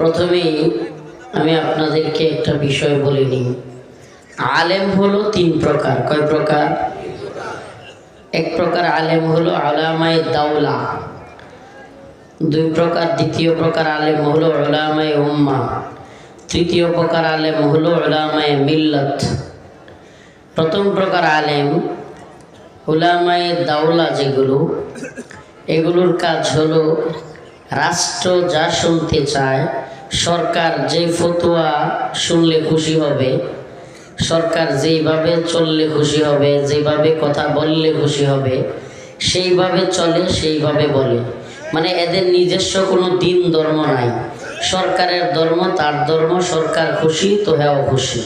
প্রথমেই আমি আপনাদেরকে একটা বিষয় বলে নিই। আলেম হলো তিন প্রকার। কয় প্রকার? এক প্রকার আলেম হলো আলামায় দাওলা। দুই প্রকার, দ্বিতীয় প্রকার আলেম হলো ওলামায় উম্মা। তৃতীয় প্রকার আলেম হলো ওলামায় মিল্লত। প্রথম প্রকার আলেম ওলামায় দাওলা যেগুলো, এগুলোর কাজ হলো রাষ্ট্র যা শুনতে চায়, সরকার যে ফতোয়া শুনলে খুশি হবে, সরকার যেইভাবে চললে খুশি হবে যেভাবে কথা বললে খুশি হবে, সেইভাবে চলে, সেইভাবে বলে। মানে এদের নিজস্ব কোনো দিন ধর্ম নাই। সরকারের ধর্ম, তার ধর্ম, সরকার খুশি, তো হ্যাঁ খুশি।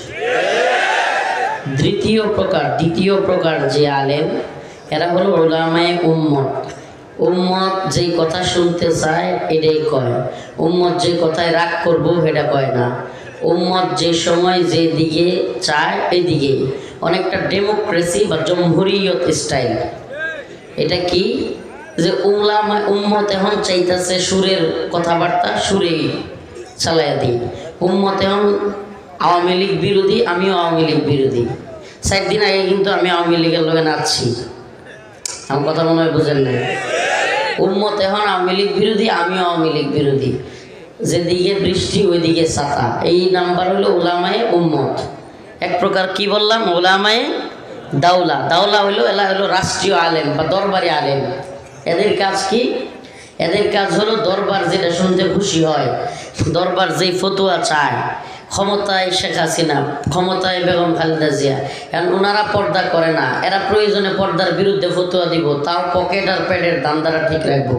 দ্বিতীয় প্রকার দ্বিতীয় প্রকার যে আলেম, এরা হলো ওলামায় উম্মত। উম্মত যেই কথা শুনতে চায়, এটাই কয়। উম্মত যে কথায় রাগ করব, সেটা কয় না। উম্মত যে সময় যে দিকে চায়, এদিকে। অনেকটা ডেমোক্রেসি বা জমহুরিয়ত স্টাইল এটা কি? যে উমলামা উম্মত এখন চাইতেছে সুরের কথাবার্তা সুরেই চালাইয়া দিই উম্মত এখন আওয়ামী লীগ বিরোধী, আমিও আওয়ামী লীগ বিরোধী। চার দিন আগে কিন্তু আমি আওয়ামী লীগের লোকে নাচছি। আমার কথা মনে হয় বুঝেন না উম্মত এখন আওয়ামী লীগ বিরোধী, আমিও আওয়ামী লীগ বিরোধী। যেদিকে বৃষ্টি, ওইদিকে ছাতা এই নাম্বার হলো ওলামায়ে উম্মত। এক প্রকার কি বললাম? ওলামায়ে দাওলা। দাওলা হইল এলা হলো রাষ্ট্রীয় আলেম বা দরবারি আলেম। এদের কাজ কি? এদের কাজ হলো দরবার যেটা শুনতে খুশি হয়। দরবার যেই ফতুয়া চায়। ক্ষমতায় শেখ হাসিনা, ক্ষমতায় বেগম খালেদা জিয়া। কারণ ওনারা পর্দা করে না। এরা প্রয়োজনে পর্দার বিরুদ্ধে ফতুয়া দিব। তাও পকেট আর প্যাডের দান্দারা ঠিক রাখব।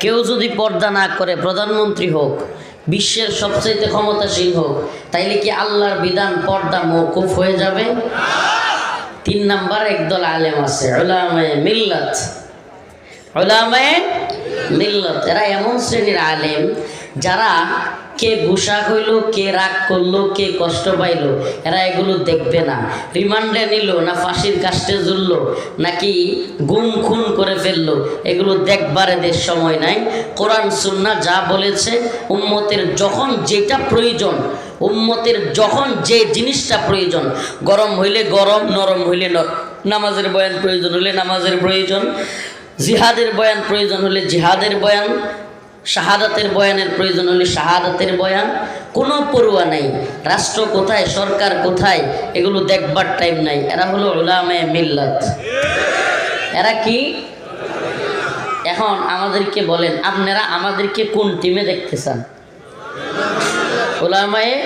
কেউ যদি পর্দা না করে, প্রধানমন্ত্রী হোক, বিশ্বের সবচাইতে ক্ষমতাসীন হোক, তাইলে কি আল্লাহর বিধান পর্দা মৌকুফ হয়ে যাবে? তিন নাম্বার, একদল আলেম আছে। মিল্লাত। মিল্লত। এরা এমন শ্রেণির আলেম যারা কে গুসা হইল, কে রাগ করল, কে কষ্ট পাইলো, এরা এগুলো দেখবে না। রিমান্ডে নিল না ফাঁসির কাস্টে ঝুললো, নাকি গুম খুন করে ফেলল, এগুলো দেখবার এদের সময় নাই। কোরআন, সুন্না যা বলেছে, উম্মতের যখন যেটা প্রয়োজন, উম্মতের যখন যে জিনিসটা প্রয়োজন, গরম হইলে গরম, নরম হইলে নামাজের বয়ান প্রয়োজন হলে নামাজের প্রয়োজন, জিহাদের বয়ান প্রয়োজন হলে জিহাদের বয়ান শাহাদাতের বয়ানের প্রয়োজন হলে শাহাদাতের বয়ান, কোনো পড়ুয়া নাই। রাষ্ট্র কোথায়, সরকার কোথায়, এগুলো দেখবার টাইম নাই। এরা হলো ওলামে মিল্লাত। এরা কি? এখন আমাদেরকে বলেন, আপনারা আমাদেরকে কোন টিমে দেখতে চান? ওলামায়ে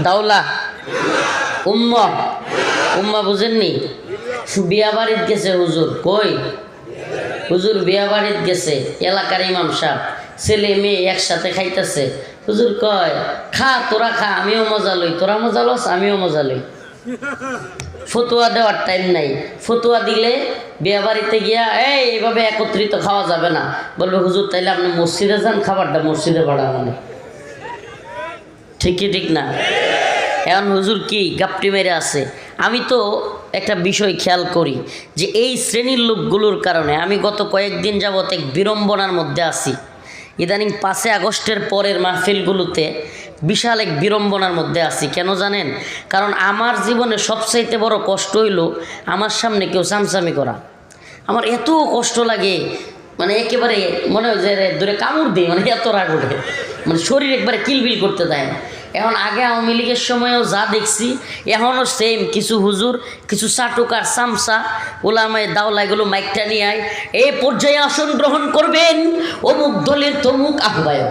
দাওলা। উম্মা। উম্মা বুঝেননি? বিয়া বাড়িত গেছে হুজুর। কই? হুজুর বিয়া বাড়িত গেছে। এলাকার ইমাম সাহেব। ছেলে মেয়ে একসাথে খাইতেছে। হুজুর কয়, খা, তোরা খা, আমিও মজা লই। তোরা মজা লস, আমিও মজা লই। ফতুয়া দেওয়ার টাইম নাই। ফতুয়া দিলে বিয়া বাড়িতে গিয়া, এই এইভাবে একত্রিত খাওয়া যাবে না। বলবে, হুজুর, তাইলে আপনি মসজিদে যান, খাবারটা মসজিদে বাড়া মানে। ঠিকই ঠিক না? এখন হুজুর কি, গাপটি মেরে আছে। আমি তো একটা বিষয় খেয়াল করি, যে এই শ্রেণির লোকগুলোর কারণে আমি গত কয়েকদিন যাবৎ এক বিড়ম্বনার মধ্যে আছি। ইদানিং পাঁচে আগস্টের পরের মাহফিলগুলোতে বিশাল এক বিড়ম্বনার মধ্যে আছি। কেন জানেন? কারণ আমার জীবনে সবচাইতে বড় কষ্ট হইল আমার সামনে কেউ চামচামি করা। আমার এত কষ্ট লাগে মানে একেবারে মনে হয় যে দূরে কামড় দিই মানে এত রাগ ওঠে। মানে শরীর একবারে কিলবিল করতে দেয় না। এখন আগে আওয়ামী লীগের সময়ও যা দেখছি, এখনও সেম কিছু হুজুর, কিছু চাটুকার চামচা ওলামায় দাওলা এগুলো মাইকটা নিয়ে আয়। এই পর্যায়ে আসন গ্রহণ করবেন অমুক দলের তমুক আহ্বায়ক।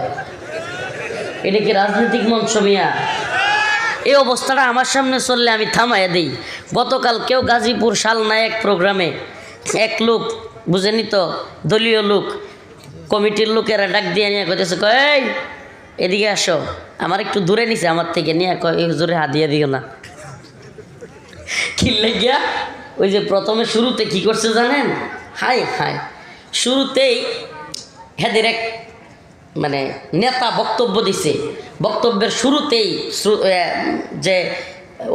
এটা কি রাজনৈতিক মঞ্চ মিয়া? এই অবস্থাটা আমার সামনে চললে আমি থামাইয়া দিই। গতকাল কেউ গাজীপুর শাল নায়ক প্রোগ্রামে এক লোক, বুঝেনি তো? দলীয় লোক, কমিটির লোকেরা ডাক দিয়ে নিয়ে কইতেছে, কই এদিকে আসো। আমার একটু দূরে নিছে, আমার থেকে নিয়ে এই হাত দিয়ে দিও না। কিনলে গিয়া ওই যে প্রথমে শুরুতে কি করছে জানেন? হাই হাই শুরুতেই হেদের এক মানে নেতা বক্তব্য দিছে। বক্তব্যের শুরুতেই যে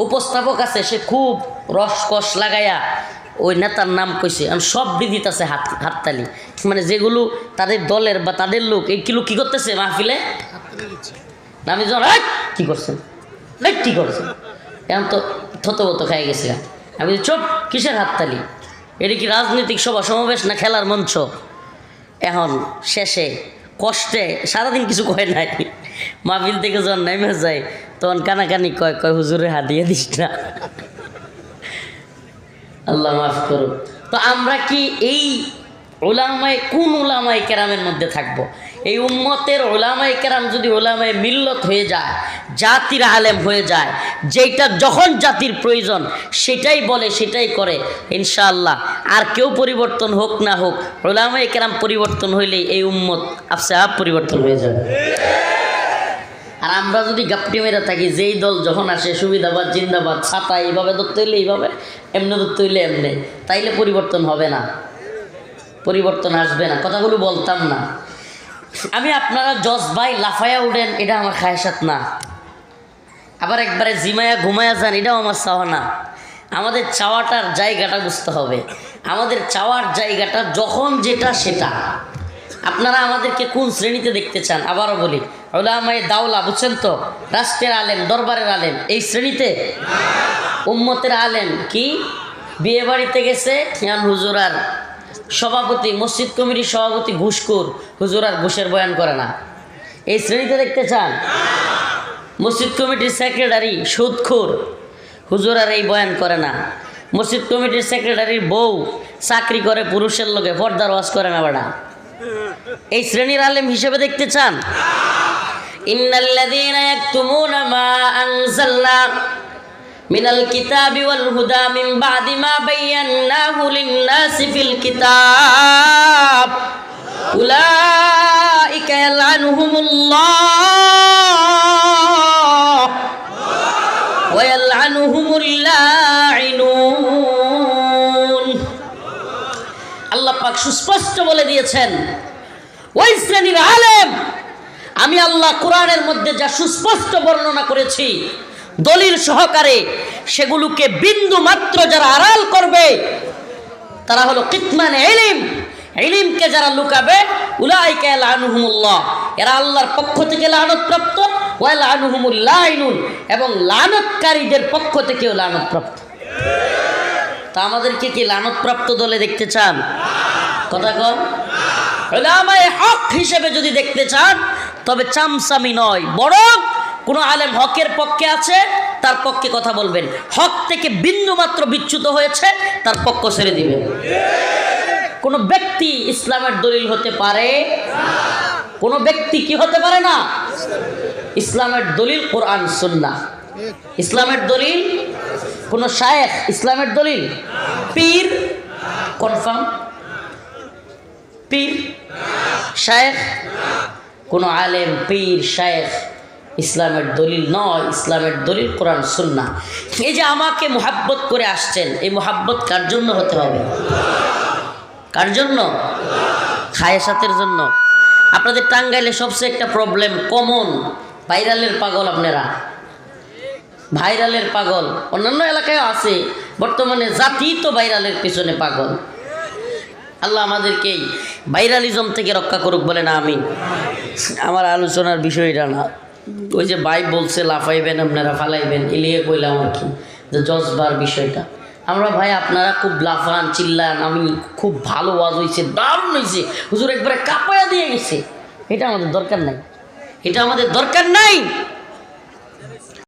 উপস্থাপক আছে, সে খুব রসকস লাগাইয়া ওই নেতার নাম কইছে। সব দিদিত আছে হাত, হাততালি। মানে যেগুলো তাদের দলের বা তাদের লোক এই কিলো কি করতেছে মাহফিলে? আমি যখন "এই, কি করছেন? কি করছেন? এখন তো থতবত খাই গেছে আমি চুপ কিসের হাততালি? এটা কি রাজনৈতিক সভা সমাবেশ না খেলার মঞ্চ? এখন শেষে কষ্টে সারাদিন কিছু কয় নাই। মাহফিল থেকে যখন নেমে যায় তখন কানাকানি কয় কয় হুজুরে হাত দিয়ে দিস না। আল্লাহ মাফ করুন তো আমরা কি এই ওলামায় কোন ওলামায় কেরামের মধ্যে থাকব। এই উম্মতের ওলামায় কেরাম যদি ওলামায় মিল্লত হয়ে যায়, জাতির আলেম হয়ে যায় যেটা যখন জাতির প্রয়োজন, সেটাই বলে, সেটাই করে, ইনশাআল্লাহ। আর কেউ পরিবর্তন হোক না হোক ওলামায় কেরাম পরিবর্তন হইলেই এই উম্মত আপসে আপ পরিবর্তন হয়ে যাবে। আর আমরা যদি গাপটি মেরে থাকি, যেই দল যখন আসে, সুবিধাবাদ, জিন্দাবাদ, ছাতা, এইভাবে ধরতে হইলে এইভাবে, এমনি ধরতে হইলে এমনি, তাইলে পরিবর্তন হবে না। পরিবর্তন আসবে না। কথাগুলো বলতাম না। আমি আপনারা জজ ভাই লাফায়া উঠেন, এটা আমার খায়সাত না। আবার একবারে জিমায়া ঘুমায়া যান, এটাও আমার চাওয়া না। আমাদের চাওয়াটার জায়গাটা বুঝতে হবে। আমাদের চাওয়ার জায়গাটা যখন যেটা, সেটা। আপনারা আমাদেরকে কোন শ্রেণীতে দেখতে চান? আবারও বলি ওলামায়ে দাওলা, বুঝছেন তো? রাষ্ট্রের আলেম, দরবারের আলেম, এই শ্রেণীতে? উম্মতের আলেম কি? বিয়ে বাড়িতে গেছে ইয়ান হুজুরার সভাপতি, মসজিদ কমিটির সভাপতি ঘুষখোর হুজুরার ঘুষের বয়ান করে না। এই শ্রেণীতে দেখতে চান? মসজিদ কমিটির সেক্রেটারি সুদখোর হুজুর আর এই বয়ান করে না। মসজিদ কমিটির সেক্রেটারির বউ চাকরি করে পুরুষের লোকে পর্দার ওয়াজ করে না বেড়া। এই শ্রেণির আলেম হিসেবে দেখতে চান? ইন্নাল্লাযীনা ইয়াকতুমুনা মা আনজালনা মিনাল কিতাবি ওয়াল হুদা মিন বাদি মা বায়ান্নাহু লিন-নাসি ফিল কিতাব। উলাইকা ইয়ালানুহুমুল্লাহ। ওয়া ইয়ালানুহুমুল লাঈনুন আল্লাহ পাক সুস্পষ্ট বলে দিয়েছেন, ওই শ্রেণির আলেম, আমি আল্লাহ কোরআনের মধ্যে যা সুস্পষ্ট বর্ণনা করেছি দলিল সহকারে সেগুলোকে বিন্দু মাত্র যারা আড়াল করবে, তারা হলো কিতমান এলিম এলিমকে যারা লুকাবে, উলাইকা এরা আল্লাহর পক্ষ থেকে লানতপ্রাপ্ত, ওয়া লানুহুমুল্লাইনুন এবং লানতকারীদের পক্ষ থেকেও লানতপ্রাপ্ত। তা আমাদেরকে কি লানতপ্রাপ্ত দলে দেখতে চান? কথা ওলামায়ে হক হিসেবে যদি দেখতে চান, তবে চামচামি নয়, বরং কোনো আলেম হকের পক্ষে আছে, তার পক্ষে কথা বলবেন। হক থেকে বিন্দু মাত্র বিচ্যুত হয়েছে, তার পক্ষ ছেড়ে দিবেন। কোনো ব্যক্তি ইসলামের দলিল হতে পারে? কোনো ব্যক্তি কি হতে পারে না? ইসলামের দলিল কোরআন সুন্না ইসলামের দলিল কোনো শায়েখ, ইসলামের দলিল? পীর কনফার্ম পীর, শায়েখ? কোনো আলেম, পীর, শায়েখ ইসলামের দলিল নয়, ইসলামের দলিল কোরআন সুন্না এই যে আমাকে মোহাব্বত করে আসছেন, এই মোহাব্বত কার জন্য হতে হবে? কার জন্য? খায়েসাতের জন্য। আপনাদের টাঙ্গাইলে সবচেয়ে একটা প্রবলেম কমন ভাইরালের পাগল আপনারা। ভাইরালের পাগল। অন্যান্য এলাকায় আছে, বর্তমানে জাতি তো ভাইরালের পিছনে পাগল। আল্লাহ আমাদেরকেই ভাইরালিজম থেকে রক্ষা করুক বলে না আমিন। আমার আলোচনার বিষয়টা না। ওই যে ভাই বলছে, লাফাইবেন, আপনারা ফালাইবেন এলিয়ে কইলাম আর কি, যে জজবার বিষয়টা। আমরা ভাই আপনারা খুব লাফান, চিল্লান, আমি খুব ভালো ওয়াজ হয়েছে দারুণ হয়েছে হুজুর একবারে কাপায়া দিয়ে গেছে। এটা আমাদের দরকার নাই। এটা আমাদের দরকার নাই।